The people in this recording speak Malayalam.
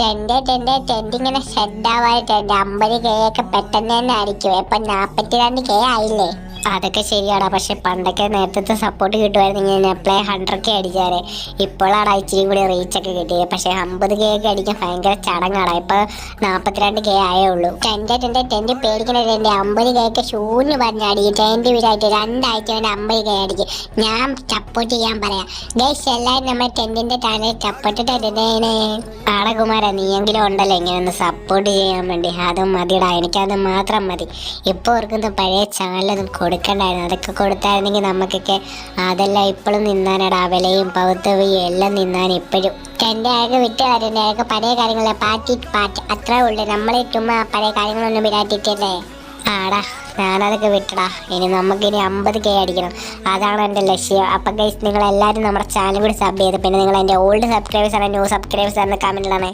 ടെന്റെ ടെന്റ് ടെന്റ് ഇങ്ങനെ സെറ്റ് ആവാതെ ടെന്റ് അമ്പത് കെ ഒക്കെ പെട്ടെന്ന് തന്നെ ആയിരിക്കും. നാൽപ്പത്തി രണ്ട് കെ ആയില്ലേ? അതൊക്കെ ശരിയാടാ. പക്ഷെ പണ്ടൊക്കെ നേരത്തെ സപ്പോർട്ട് കിട്ടുമായിരുന്നെങ്കിൽ ഞാൻ പ്ലേ ഹൺഡ്രഡ് കെ അടിച്ചാറ് ഇപ്പോഴാണ് ഇച്ചിരി കൂടി റീച്ച് ഒക്കെ കിട്ടിയത്. പക്ഷേ അമ്പത് കെ ഒക്കെ അടിക്കാൻ ഭയങ്കര ചടങ്ങാണ്. ഇപ്പൊ നാപ്പത്തിരണ്ട് കെ ആയേ ഉള്ളൂ. ടെന്റെ ടെന്റെ ടെന്റ് പേടിക്കണ ടെന്റെ അമ്പത് കെ ഒക്കെ ശൂന്യ പറഞ്ഞടിക്കും ടെന്റ് വീടായിട്ട് രണ്ടാഴ്ച കൊണ്ട് അമ്പത് കെ അടിക്കും. ഞാൻ സപ്പോർട്ട് ചെയ്യാൻ പറയാം. ഗൈസ് എല്ലാവരും നമ്മുടെ ടെന്റിന്റെ താഴെ ചപ്പട്ടിട്ടേ ആടെ കുമാര നീയെങ്കിലും ഉണ്ടല്ലോ ഇങ്ങനെ ഒന്ന് സപ്പോർട്ട് ചെയ്യാൻ വേണ്ടി. അത് മതിടാ. എനിക്കത് മാത്രം മതി. ഇപ്പോൾ ഓർക്കുന്ന പഴയ ചാനലൊന്നും കൊടുക്കണ്ടായിരുന്നു. അതൊക്കെ കൊടുത്തായിരുന്നെങ്കിൽ നമുക്കൊക്കെ അതെല്ലാം ഇപ്പോഴും നിന്നാനടാ. വിലയും പൗത്തവയും എല്ലാം നിന്നാൻ ഇപ്പോഴും. എന്റെ ആകെ വിട്ട് കാര്യന്റെ ആകെ പഴയ കാര്യങ്ങളെ പാറ്റി പാറ്റി. അത്ര ഉള്ളൂ. നമ്മളെ ചുമ്മാ പഴയ കാര്യങ്ങളൊന്നും വിടാറ്റിട്ടല്ലേ ആടാ ഞാനതൊക്കെ വിട്ടടാ. ഇനി നമുക്കിനി അമ്പത് കെ അടിക്കണം. അതാണ് എന്റെ ലക്ഷ്യം. അപ്പം ഗൈസ് നിങ്ങളെല്ലാവരും നമ്മുടെ ചാനൽ കൂടി സബ് ചെയ്ത് പിന്നെ നിങ്ങൾ എന്റെ ഓൾഡ് സബ്സ്ക്രൈബേഴ്സ് ആണ് ന്യൂ സബ്സ്ക്രൈബേഴ്സ് ആണ് കമന്റിലാണ്